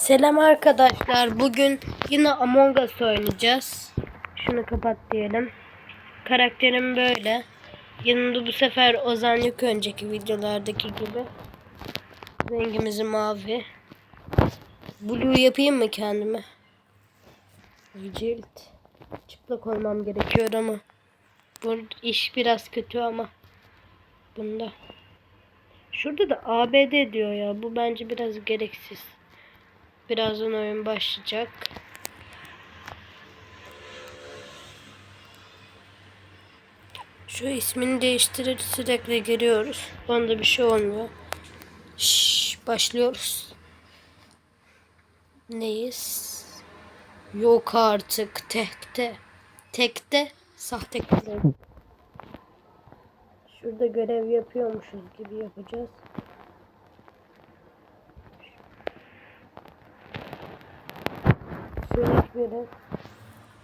Selam arkadaşlar. Bugün yine Among Us oynayacağız. Şunu kapat diyelim. Karakterim böyle. Yanında bu sefer Ozan yok önceki videolardaki gibi. Rengimizi mavi. Blue yapayım mı kendime? Cilt. Çıplak olmam gerekiyor ama. Bu iş biraz kötü ama. Bunda. Şurada da ABD diyor ya. Bu bence biraz gereksiz. Birazdan oyun başlayacak. Şu ismini değiştirir sürekli giriyoruz. Onda bir şey olmuyor. Şş, başlıyoruz. Neyiz? Yok artık tekte. Tekte sahte görev. Şurada görev yapıyormuşuz gibi yapacağız. Görev.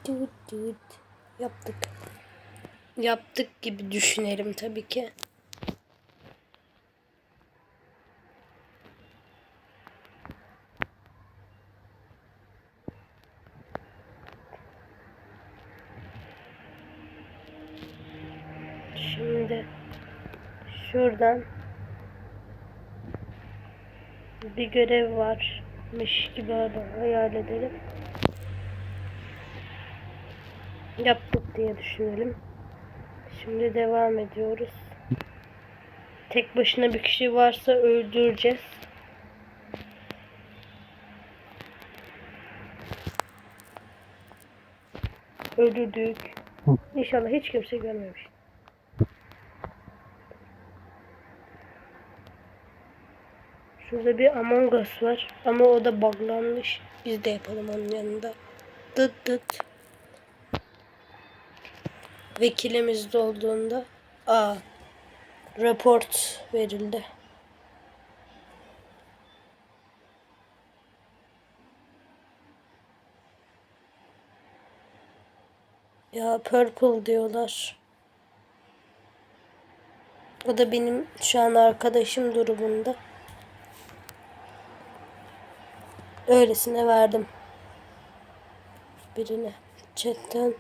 Düt düt. Yaptık. Yaptık gibi düşünelim tabii ki. Şimdi şuradan bir görev varmış gibi hayal edelim. Yaptık diye düşünelim. Şimdi devam ediyoruz. Tek başına bir kişi varsa öldüreceğiz. Öldürdük. İnşallah hiç kimse görmemiş. Şurada bir Among Us var ama o da buglanmış. Biz de yapalım onun yanında. Dıt dıt. Vekilimiz dolduğunda a raport verildi. Ya purple diyorlar. O da benim şu an arkadaşım durumunda. Öylesine verdim. Birine. Chatten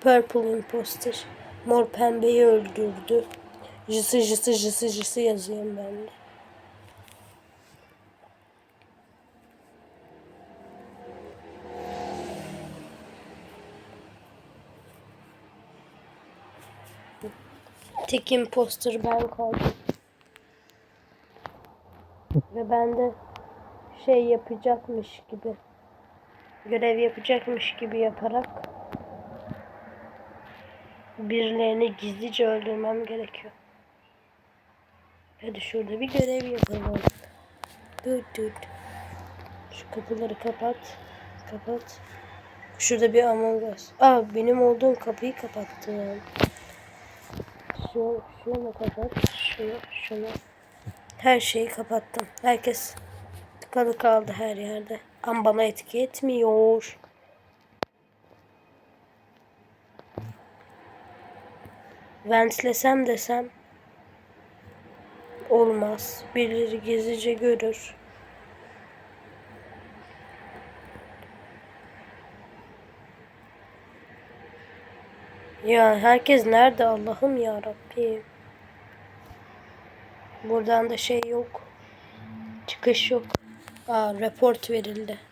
Purple Imposter. Mor pembeyi öldürdü. Jısı jısı jısı jısı yazıyorum ben de. Tek imposter ben kaldım. Ve ben de şey yapacakmış gibi görev yapacakmış gibi yaparak birilerini gizlice öldürmem gerekiyor. Hadi şurada bir görev yapalım. Düt düt. Şu kapıları kapat. Kapat. Şurada bir Among Us. Aa benim olduğum kapıyı kapattım. Şunu, şunu kapat. Şunu, şunu. Her şeyi kapattım. Herkes tıkalı kaldı her yerde. Ama bana etki etmiyor. Ventlesem desem olmaz. Birileri gizlice görür. Ya herkes nerede Allah'ım ya Rabbim. Buradan da şey yok. Çıkış yok. Aa, report verildi.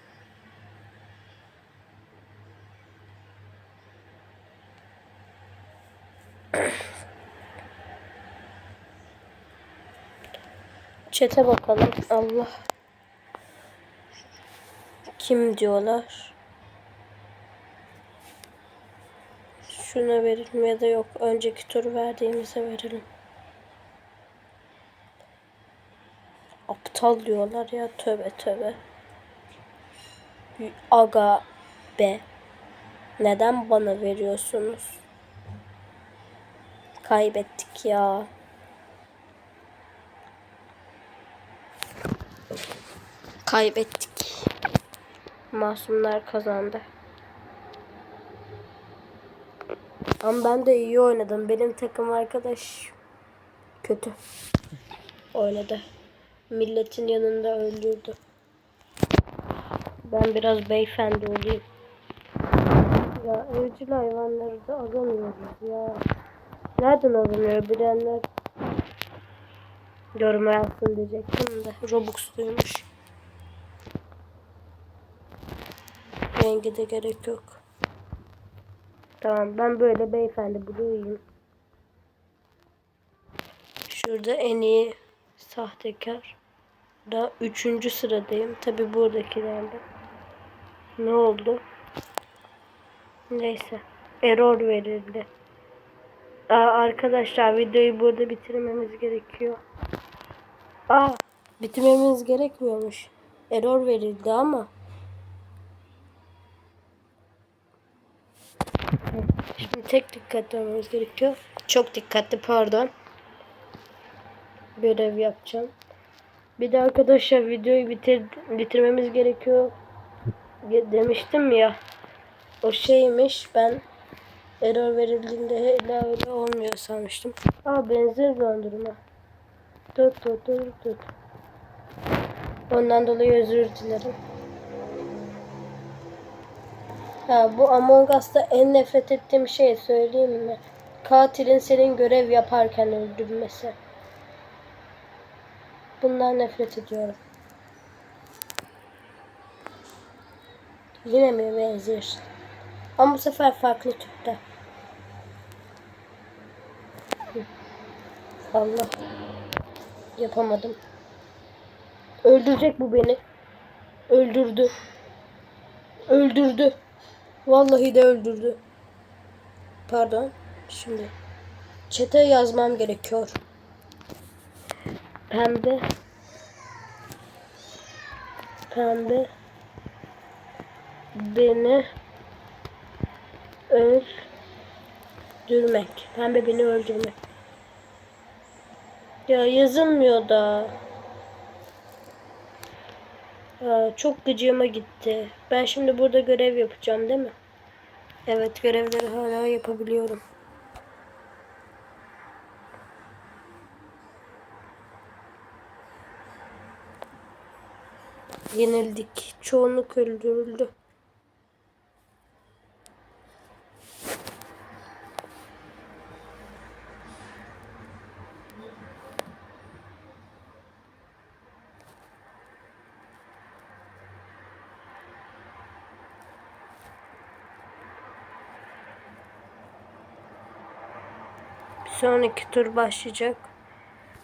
Çete bakalım. Allah. Kim diyorlar? Şuna verelim ya da yok. Önceki tur verdiğimize verelim. Aptal diyorlar ya tövbe tövbe. Aga be. Neden bana veriyorsunuz? Kaybettik ya. Kaybettik. Masumlar kazandı. Ama ben de iyi oynadım. Benim takım arkadaş kötü oynadı. Milletin yanında öldürdü. Ben biraz beyefendi olayım. Ya evcil hayvanları da alamıyoruz ya. Nereden alınıyor bilenler? Yoruma yazsın diyecektim de. Robux'luymuş. Rengi de gerek yok. Tamam ben böyle beyefendi bulayım. Şurada en iyi sahtekar. Da üçüncü sıradayım. Tabi buradakilerde. Ne oldu? Neyse. Error verildi. Aa, arkadaşlar videoyu burada bitirmemiz gerekiyor. Aa, bitirmemiz gerekmiyormuş. Error verildi ama. Şimdi tek dikkatli olmamız gerekiyor. Çok dikkatli pardon. Görev yapacağım. Bir de arkadaşlar videoyu bitir bitirmemiz gerekiyor ge- demiştim ya. O şeymiş ben error verildiğinde hele öyle olmuyor sanmıştım. Aa benzer dondurma. Dur dur dur dur. Ondan dolayı özür dilerim. Ha bu Among Us'ta en nefret ettiğim şey söyleyeyim mi? Katilin senin görev yaparken öldürmesi. Bundan nefret ediyorum. Yine mi benziyorsun? Ama bu sefer farklı. Hı. Allah. Yapamadım. Öldürecek bu beni. Öldürdü. Öldürdü. Vallahi de öldürdü. Pardon. Şimdi. Çete yazmam gerekiyor. Pembe. Pembe. Beni öldürmek. Pembe beni öldürmek. Ya yazılmıyor da. Aa, çok gıcığıma gitti. Ben şimdi burada görev yapacağım değil mi? Evet görevleri hala yapabiliyorum. Yenildik. Çoğunluk öldürüldü. Sonraki tur başlayacak.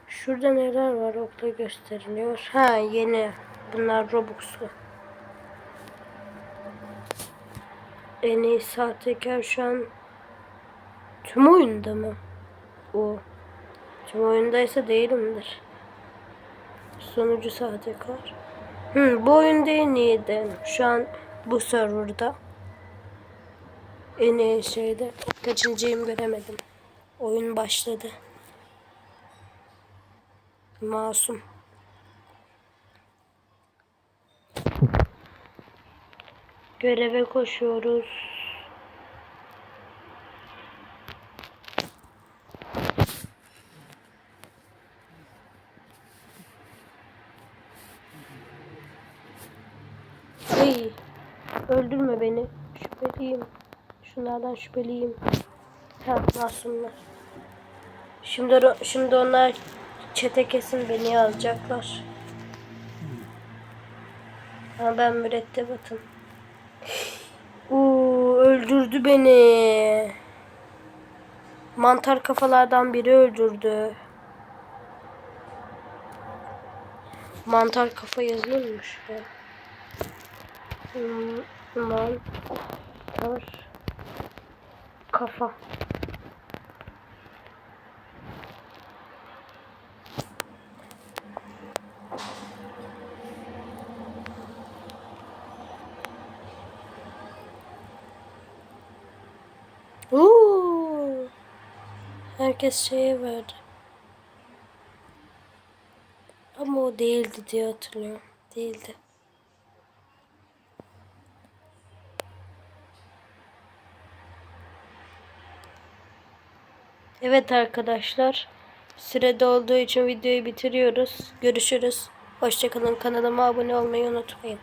Şurada neler var okla gösteriliyor. Ha yeni. Bunlar Robux'lu. En iyi sahtekar şu an tüm oyunda mı? O. Tüm oyundaysa değilimdir. Sonucu sahtekar. Hı, bu oyunda en iyiydi. Şu an bu serverda. En iyi şeyde. Kaçıncıyım göremedim. Oyun başladı. Masum. Göreve koşuyoruz. Ay, öldürme beni. Şüpheliyim. Şunlardan şüpheliyim. Ha, masumlar. Şimdi şimdi onlar çete kesin beni alacaklar. Ama ben mürettebatım. Uuu öldürdü beni. Mantar kafalardan biri öldürdü. Mantar kafa yazılmış ya. Hmm, Mantar kafa. Oo. Herkes şeye verdi. Ama o değildi diye hatırlıyorum. Değildi. Evet arkadaşlar. Sürede olduğu için videoyu bitiriyoruz. Görüşürüz. Hoşçakalın. Kanalıma abone olmayı unutmayın.